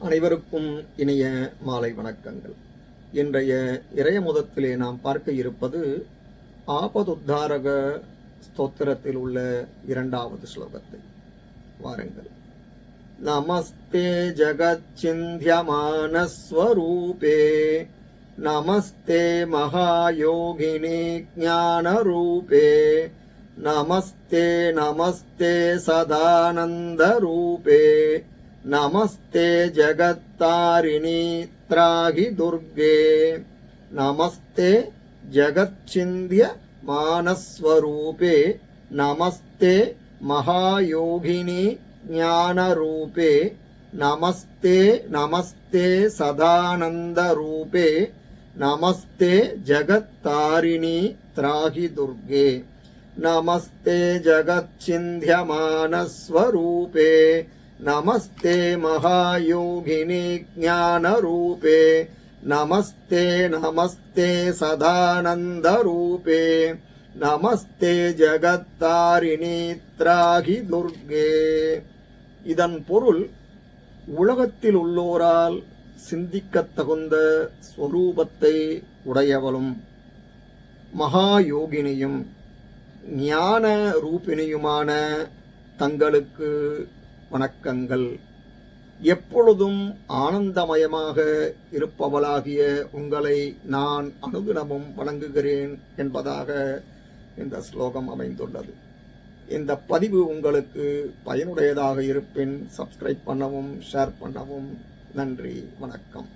அனைவருக்கும் இனிய மாலை வணக்கங்கள். இன்றைய இறையமுதத்திலே நாம் பார்க்க இருப்பது ஆபதுத்தாரக ஸ்தோத்திரத்தில் உள்ள இரண்டாவது ஸ்லோகத்தை. வாருங்கள். நமஸ்தே ஜகச்சிந்தியமானஸ்வரூபே நமஸ்தே மகாயோகினி ஞானரூபே நமஸ்தே நமஸ்தே சதானந்தரூபே நமஸ்தே ஜகத்தாரிணி த்ராகி துர்கே நமஸ்தே ஜகச்சிந்திய மானஸ்வரூபே நமஸ்தே மகாயோகினி ஞானரூபே நமஸ்தே நமஸ்தே சதானந்தரூபே நமஸ்தே ஜகத்தாரிணி த்ராகி துர்கே நமஸ்தே ஜகச்சிந்தியமானஸ்வரூபே நமஸ்தே மகாயோகினி ஞானரூபே நமஸ்தே நமஸ்தே சதானந்தரூபே நமஸ்தே ஜகத்தாரிணி திராகி துர்கே இதன் பொருள் உலகத்தில் உள்ளோரால் சிந்திக்கத்தகுந்த ஸ்வரூபத்தை உடையவளும் மகாயோகினியும் ஞான ரூபிணியுமான தங்களுக்கு வணக்கங்கள். எப்பொழுதும் ஆனந்தமயமாக இருப்பவளாகிய உங்களை நான் அனுதினமும் வணங்குகிறேன் என்பதாக இந்த ஸ்லோகம் அமைந்துள்ளது. இந்த பதிவு உங்களுக்கு பயனுடையதாக இருப்பின் சப்ஸ்கிரைப் பண்ணவும் ஷேர் பண்ணவும் நன்றி வணக்கம்.